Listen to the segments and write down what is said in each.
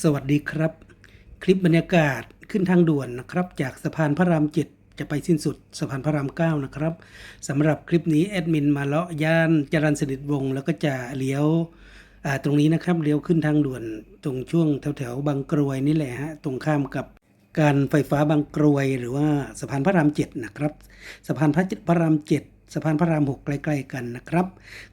สวัสดีครับ คลิปบรรยากาศขึ้นทางด่วนนะครับ จากสะพานพระรามเจ็ดจะไปสิ้นสุดสะพานพระรามเก้านะครับสำหรับคลิปนี้แอดมินมาเลาะย่านจรัญสนิทวง แล้วก็จะเลี้ยวตรงนี้นะครับเลี้ยวขึ้นทางด่วนตรงช่วงแถวๆบางกรวยนี่แหละฮะตรงข้ามกับการไฟฟ้าบางกรวยหรือว่าสะพานพระรามเจ็ดนะครับ สะพานพระพระรามเจ็ด สะพานพระรามหกใกล้ ๆ กันนะครับ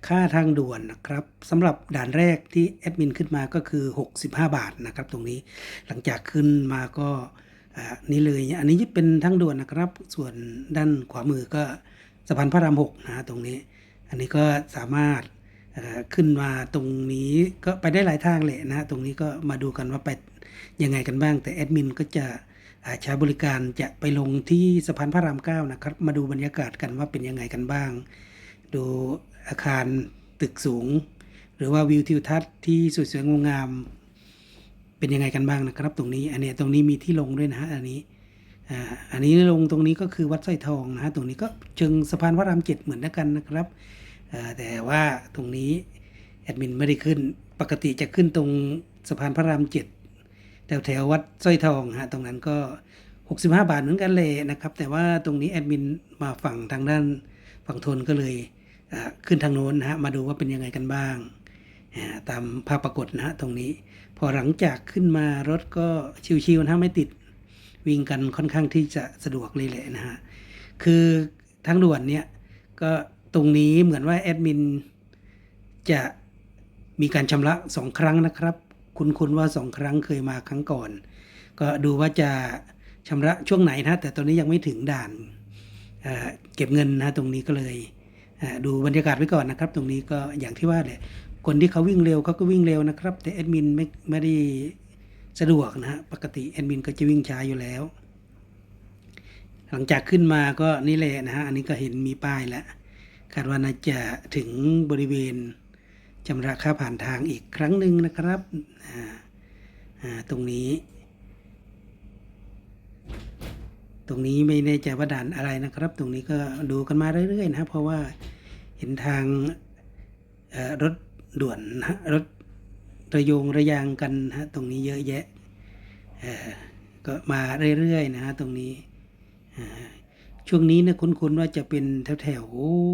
ค่าทางด่วนนะครับสำหรับด่านแรกที่แอดมินขึ้นมาก็คือ 65 บาทนะครับ ตรงนี้หลังจากขึ้นมาก็นี่เลยอันนี้เป็นทางด่วนนะครับ ส่วนด้านขวามือก็สะพานพระรามหกนะฮะตรงนี้ อันนี้ก็สามารถขึ้นมาตรงนี้ก็ไปได้หลายทางเลยนะ ตรงนี้ก็มาดูกันว่าไปยังไงกันบ้าง แต่แอดมินก็จะ ใช้บริการจะไปลงที่สะพานพระรามเก้านะครับ มาดูบรรยากาศกันว่าเป็นยังไงกันบ้าง ดูอาคารตึกสูง หรือว่าวิวทิวทัศน์ที่สวยๆงามเป็นยังไงกันบ้างนะครับ ตรงนี้อันนี้ตรงนี้มีที่ลงด้วยนะฮะอันนี้อันนี้ลงตรงนี้ก็คือวัดสร้อยทองนะฮะตรงนี้ก็เชิงสะพานพระรามเจ็ดเหมือนกันนะครับแต่ว่าตรงนี้แอดมินไม่ได้ขึ้นปกติจะขึ้นตรงสะพานพระรามเจ็ด แถวแถววัดสร้อยทองฮะตรงนั้นก็ 65 บาทเหมือนกันเลยนะครับ แต่ว่าตรงนี้แอดมินมาฝั่งทางด้านฝั่งทนก็เลยขึ้นทางโน้นนะฮะมาดูว่าเป็นยังไงกันบ้าง ตามภาพปรากฏนะฮะตรงนี้ พอหลังจากขึ้นมารถก็ชิวๆนะฮะไม่ติดวิ่งกันค่อนข้างที่จะสะดวกเลยแหละนะฮะคือทางด่วนเนี่ยก็ตรงนี้เหมือนว่าแอดมินจะมีการชำระสองครั้งนะครับ คุณคุณว่าสองครั้งเคยมาครั้งก่อน ก็ดูว่าจะชำระช่วงไหนนะแต่ตอนนี้ยังไม่ถึงด่านเเก็บเงินนะตรงนี้ก็เลยเดูบรรยากาศไว้ก่อนนะครับ ตรงนี้ก็อย่างที่ว่าแหละคนที่เขาวิ่งเร็วเขาก็วิ่งเร็วนะครับ แต่แอดมินไม่ไม่ได้สะดวกนะฮะปกติแอดมินก็จะวิ่งช้าอยู่แล้ว หลังจากขึ้นมาก็นี่แหละนะฮะอันนี้ก็เห็นมีป้ายแล้วคาดว่าน่าจะถึงบริเวณ ชำระค่าผ่านทางอีกครั้งหนึ่งนะครับตรงนี้ ตรงนี้ไม่แน่ใจว่าด่านอะไรนะครับ ตรงนี้ก็ดูกันมาเรื่อยๆนะครับเพราะว่าเห็นทางรถด่วนนะรถระโยงระยางกันนะฮะตรงนี้เยอะแยะก็มาเรื่อยๆนะฮะตรงนี้ช่วงนี้นี่ยคุ้นๆว่าจะเป็นแถว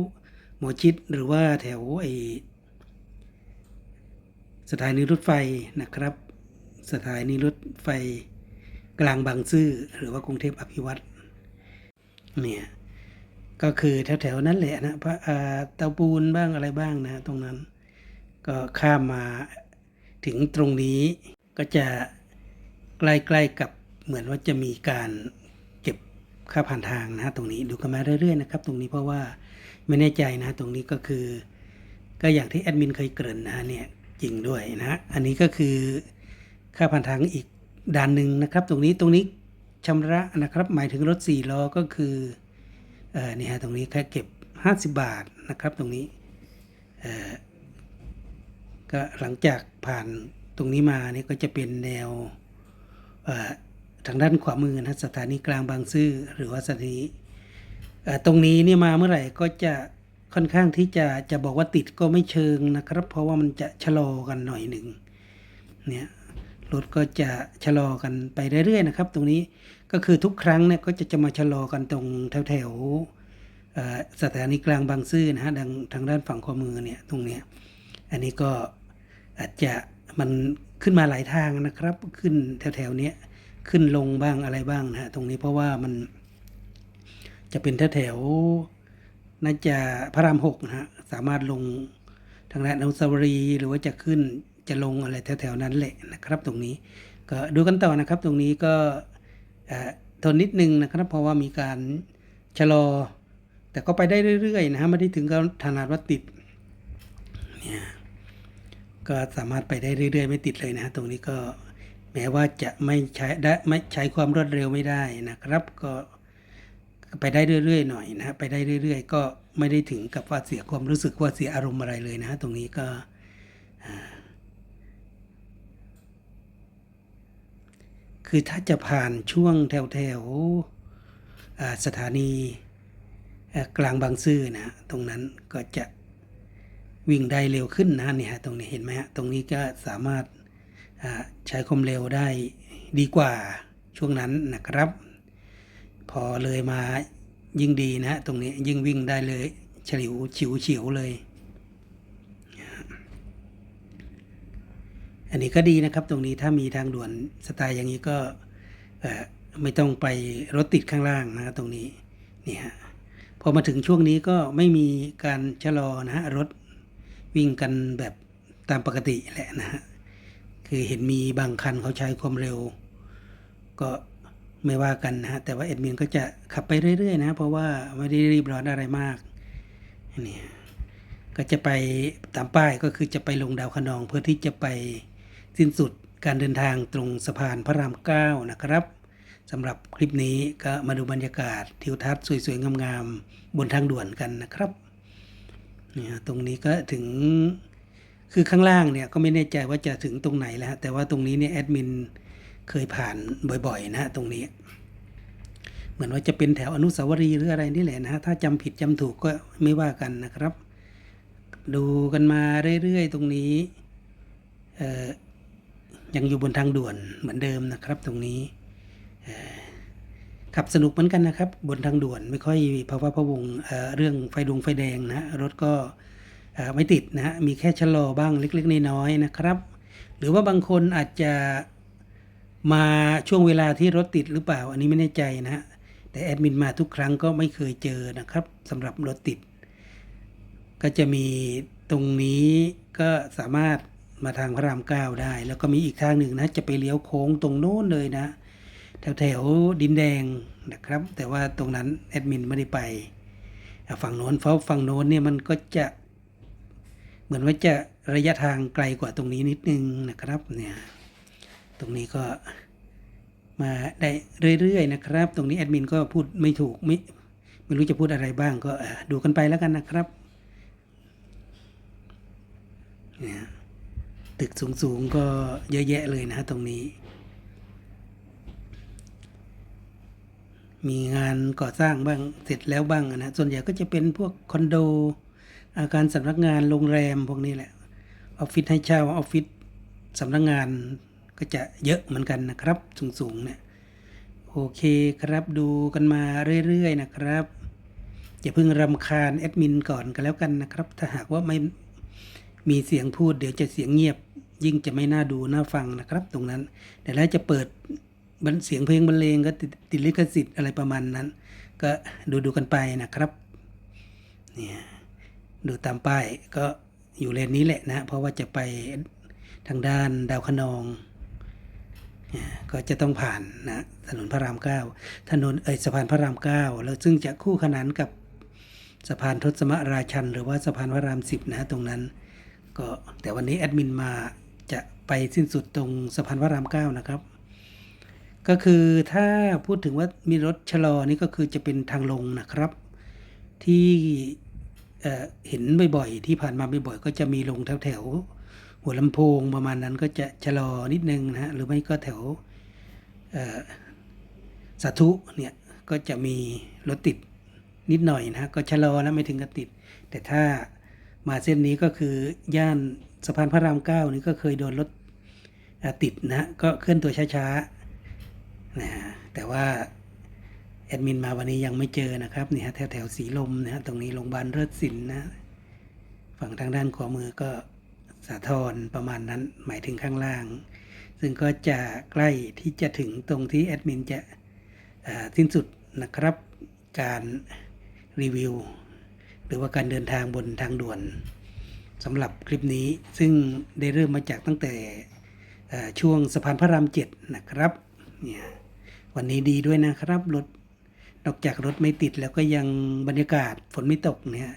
ๆหมอชิดหรือว่าแถวไอ สถานีรถไฟนะครับ สถานีรถไฟกลางบางซื่อหรือว่ากรุงเทพอภิวัตเนี่ยก็คือแถวๆนั้นแหละนะพระเตาปูนบ้างอะไรบ้างนะตรงนั้น ก็ข้ามมาถึงตรงนี้ก็จะใกล้ๆกับเหมือนว่าจะมีการเก็บค่าผ่านทางนะตรงนี้ดูกันมาเรื่อยๆนะครับ ตรงนี้เพราะว่าไม่แน่ใจนะตรงนี้ก็คือ ก็อย่างที่แอดมินเคยเกริ่นนะเนี่ย จริงด้วยนะอันนี้ก็คือค่าผ่านทางอีกด่านหนึ่งนะครับ ตรงนี้ตรงนี้ชำระนะครับหมายถึงรถสี่ล้อก็คือเออนี่ฮะตรงนี้แค่เก็บ 50 บาทนะครับตรงนี้เออก็หลังจากผ่านตรงนี้มาเนี่ยก็จะเป็นแนวทางด้านขวามือนะสถานีกลางบางซื่อหรือว่าสถานีตรงนี้เนี่ยมาเมื่อไหร่ก็จะ ค่อนข้างที่จะจะบอกว่าติดก็ไม่เชิงนะครับ เพราะว่ามันจะชะลอกันหน่อยหนึ่งเนี่ยรถก็จะชะลอกันไปเรื่อยๆนะครับ ตรงนี้ก็คือทุกครั้งเนี่ยก็จะจะมาชะลอกันตรงแถวๆสถานีกลางบางซื่อนะฮะดังทางด้านฝั่งขวามือเนี่ยตรงเนี้ยอันนี้ก็อาจจะมันขึ้นมาหลายทางนะครับ ขึ้นแถวๆเนี้ยขึ้นลงบ้างอะไรบ้างนะฮะตรงนี้เพราะว่ามันจะเป็นแถวๆ น่าจะพระรามหกนะฮะสามารถลงทางด้านอนุสาวรีย์หรือว่าจะขึ้นจะลงอะไรแถวๆนั้นแหละนะครับ ตรงนี้ก็ดูกันต่อนะครับ ตรงนี้ก็ทนนิดนึงนะครับ เพราะว่ามีการชะลอ แต่ก็ไปได้เรื่อยๆนะฮะไม่ได้ถึงกับขนาดว่าติดเนี่ยก็สามารถไปได้เรื่อยๆ ไม่ติดเลยนะฮะตรงนี้ก็แม้ว่าจะไม่ใช้ได้ไม่ใช้ความรวดเร็วไม่ได้นะครับ ก็ ไปได้เรื่อยๆหน่อยนะไปได้เรื่อย ๆ ก็ไม่ได้ถึงกับว่าเสียความรู้สึกว่าเสียอารมณ์อะไรเลยนะฮะตรงนี้ก็คือถ้าจะผ่านช่วงแถวแถวๆสถานีกลางบางซื่อนะฮะตรงนั้นก็จะวิ่งได้เร็วขึ้นนะเนี่ยตรงนี้เห็นไหมฮะตรงนี้ก็สามารถใช้ความเร็วได้ดีกว่าช่วงนั้นนะครับ พอเลยมายิ่งดีนะฮะตรงนี้ยิ่งวิ่งได้เลยเฉลิวฉิวเฉียวเลย อันนี้ก็ดีนะครับตรงนี้ถ้ามีทางด่วนสไตล์อย่างนี้ก็ไม่ต้องไปรถติดข้างล่างนะตรงนี้นี่ฮะพอมาถึงช่วงนี้ก็ไม่มีการชะลอนะฮะรถวิ่งกันแบบตามปกติแหละนะฮะคือเห็นมีบางคันเขาใช้ความเร็ว ก็ ไม่ว่ากันนะฮะแต่ว่าเอ็ดมินก็จะขับไปเรื่อยๆนะเพราะว่าไม่ได้รีบร้อนอะไรมากนี่ก็จะไปตามป้ายก็คือจะไปลงดาวคะนองเพื่อที่จะไปสิ้นสุดการเดินทางตรงสะพานพระรามเก้านะครับสำหรับคลิปนี้ก็มาดูบรรยากาศทิวทัศน์สวยๆ งามๆ บนทางด่วนกันนะครับเนี่ยตรงนี้ก็ถึงคือข้างล่างเนี่ยก็ไม่แน่ใจว่าจะถึงตรงไหนแล้วแต่ว่าตรงนี้เนี่ยแอดมิน เคยผ่านบ่อยๆนะฮะตรงนี้ เหมือนว่าจะเป็นแถวอนุสาวรีย์หรืออะไรนี่แหละนะฮะถ้าจำผิดจำถูกก็ไม่ว่ากันนะครับ ดูกันมาเรื่อยๆตรงนี้ยังอยู่บนทางด่วนเหมือนเดิมนะครับตรงนี้ขับสนุกเหมือนกันนะครับ บนทางด่วนไม่ค่อยภาวะพะวงเเรื่องไฟดวงไฟแดงนะฮะรถก็ไม่ติดนะฮะมีแค่ชะลอบ้างเล็ก ๆ น้อยๆนะครับ หรือว่าบางคนอาจจะ มาช่วงเวลาที่รถติดหรือเปล่า อันนี้ไม่แน่ใจนะฮะแต่แอดมินมาทุกครั้งก็ไม่เคยเจอนะครับสำหรับรถติด ก็จะมีตรงนี้ก็สามารถมาทางพระรามเก้าได้ แล้วก็มีอีกทางหนึ่งนะจะไปเลี้ยวโค้งตรงโน้นเลยนะแถวแถวๆดินแดงนะครับ แต่ว่าตรงนั้นแอดมินไม่ได้ไปฝั่งโน้นเพราะฝั่งโน้นเนี่ยมันก็จะเหมือนว่าจะระยะทางไกลกว่าตรงนี้นิดนึงนะครับเนี่ย ตรงนี้ก็มาได้เรื่อยๆนะครับ ตรงนี้แอดมินก็พูดไม่ถูกไม่ไม่รู้จะพูดอะไรบ้างก็ดูกันไปแล้วกันนะครับเนี่ยตึกสูงๆก็เยอะแยะเลยนะฮะตรงนี้ มีงานก่อสร้างบ้างเสร็จแล้วบ้างนะส่วนใหญ่ก็จะเป็นพวกคอนโด อาคารสำนักงานโรงแรมพวกนี้แหละออฟฟิศให้เช่าออฟฟิศสำนักงาน ก็จะเยอะเหมือนกันนะครับสูงๆเนี่ยโอเคครับดูกันมาเรื่อยๆนะครับอย่าเพิ่งรำคาญแอดมินก่อนกันแล้วกันนะครับ ถ้าหากว่าไม่มีเสียงพูดเดี๋ยวจะเสียงเงียบ ยิ่งจะไม่น่าดูน่าฟังนะครับ ตรงนั้นแต่แล้วจะเปิดเสียงเพลงบรรเลงก็ติดลิขสิทธิ์อะไรประมาณนั้น ก็ดูดูกันไปนะครับเนี่ยดูตามป้ายก็อยู่เลนนี้แหละนะ เพราะว่าจะไปทางด้านดาวคะนอง ก็จะต้องผ่านนะถนนพระรามเก้าถนนเอยสะพานพระรามเก้าแล้วซึ่งจะคู่ขนานกับสะพานทศมราชัน หรือว่าสะพานพระรามสิบนะตรงนั้น ก็แต่วันนี้แอดมินมาจะไปสิ้นสุดตรงสะพานพระรามเก้านะครับ ก็คือถ้าพูดถึงว่ามีรถชะลอนี่ก็คือจะเป็นทางลงนะครับ ที่เเห็นบ่อยๆ ที่ผ่านมาบ่อยๆก็จะมีลงแถวๆ หัวลำโพงประมาณนั้นก็จะชะลอนิดนึงนะฮะหรือไม่ก็แถวสาธุเนี่ยก็จะมีรถติดนิดหน่อยนะฮะก็ชะลอนะไม่ถึงกับติด แต่ถ้ามาเส้นนี้ก็คือย่านสะพานพระรามเก้านี่ก็เคยโดนรถติดนะก็เคลื่อนตัวช้าๆนะฮะแต่ว่าแอดมินมาวันนี้ยังไม่เจอนะครับนี่ฮะแถวแถวสีลมนะฮะตรงนี้โรงพยาบาลเลิศสินนะฝั่งทางด้านขวามือก็ สาทรประมาณนั้นหมายถึงข้างล่าง ซึ่งก็จะใกล้ที่จะถึงตรงที่แอดมินจะสิ้นสุดนะครับการรีวิว หรือว่าการเดินทางบนทางด่วนสำหรับคลิปนี้ซึ่งได้เริ่มมาจากตั้งแต่ช่วงสะพานพระรามเจ็ดนะครับเนี่ยวันนี้ดีด้วยนะครับรถนอกจากรถไม่ติดแล้วก็ยังบรรยากาศฝนไม่ตกเนี่ย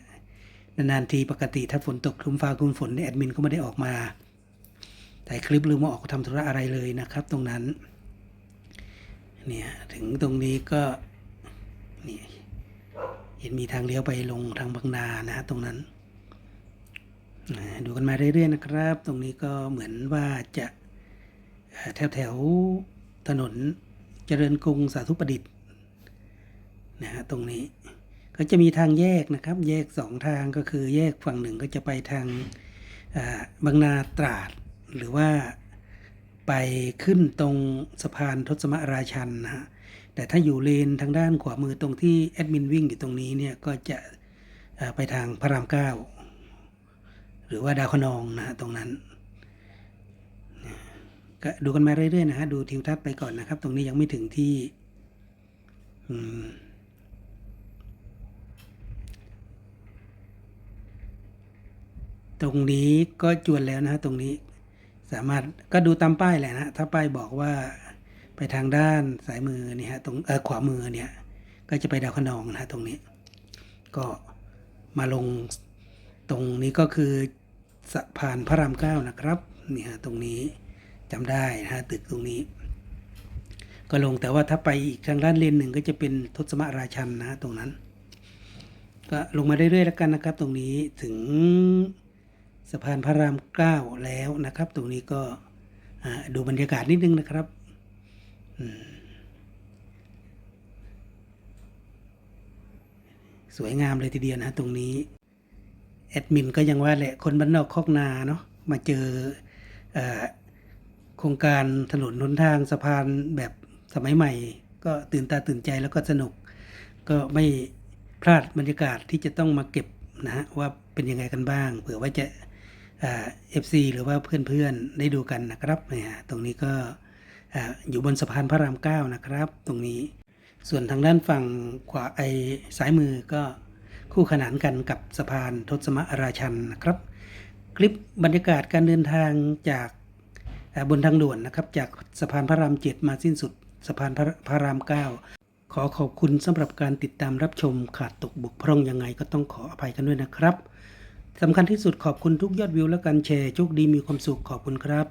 นานๆทีปกติถ้าฝนตกคลุมฟ้าคลุมฝนเนี่ยแอดมินก็ไม่ได้ออกมาถ่ายคลิปหรือมาออกทำธุระอะไรเลยนะครับ ตรงนั้นเนี่ยถึงตรงนี้ก็นี่เห็นมีทางเลี้ยวไปลงทางบางนานะฮะตรงนั้น ดูกันมาเรื่อยๆนะครับ ตรงนี้ก็เหมือนว่าจะแถวแถวๆถนนเจริญกรุงสาธุประดิษฐ์นะฮะตรงนี้ ก็จะมีทางแยกนะครับ แยกสองทางก็คือแยกฝั่งหนึ่งก็จะไปทางบางนาตราด หรือว่าไปขึ้นตรงสะพานทศมราชันนะฮะแต่ถ้าอยู่เลนทางด้านขวามือตรงที่แอดมินวิ่งอยู่ตรงนี้เนี่ยก็จะไปทางพระรามเก้าหรือว่าดาวคนองนะฮะตรงนั้นก็ดูกันมาเรื่อยๆนะฮะดูทิวทัศน์ไปก่อนนะครับ ตรงนี้ยังไม่ถึงที่ อืม ตรงนี้ก็จวนแล้วนะฮะตรงนี้ สามารถก็ดูตามป้ายแหละนะถ้าป้ายบอกว่าไปทางด้านสายมือเนี่ยฮะตรงเออขวามือเนี่ย ก็จะไปดาวคะนองนะฮะตรงนี้ ก็มาลงตรงนี้ก็คือสะพานพระรามเก้านะครับเนี่ยฮะตรงนี้จำได้นะฮะตึกตรงนี้ ก็ลงแต่ว่าถ้าไปอีกทางด้านเลนหนึ่งก็จะเป็นทศมราชันนะตรงนั้น ก็ลงมาเรื่อยๆแล้วกันนะครับ ตรงนี้ถึง สะพานพระรามเก้าแล้วนะครับ ตรงนี้ก็ดูบรรยากาศนิดนึงนะครับสวยงามเลยทีเดียวนะตรงนี้แอดมินก็ยังว่าแหละคนบ้านนอกคอกนาเนาะมาเจออโครงการถนนหนทางสะพานแบบสมัยใหม่ ก็ตื่นตาตื่นใจแล้วก็สนุก ก็ไม่พลาดบรรยากาศที่จะต้องมาเก็บนะฮะว่าเป็นยังไงกันบ้าง เผื่อว่าจะ เอฟซีหรือว่าเพื่อนๆได้ดูกันนะครับเนี่ยตรงนี้ก็อ่าอยู่บนสะพานพระรามเก้านะครับ ตรงนี้ส่วนทางด้านฝั่งขวาไอซ้ายมือก็คู่ขนานกันกับสะพานทศมราชันนะครับ คลิปบรรยากาศการเดินทางจากบนทางด่วนนะครับ จากสะพานพระรามเจ็ดมาสิ้นสุดสะพานพระพระรามเก้าขอขอบคุณสำหรับการติดตามรับชมขาดตกบกพร่องยังไงก็ต้องขออภัยกันด้วยนะครับ สำคัญที่สุดขอบคุณทุกยอดวิวและการแชร์โชคดีมีความสุขขอบคุณครับ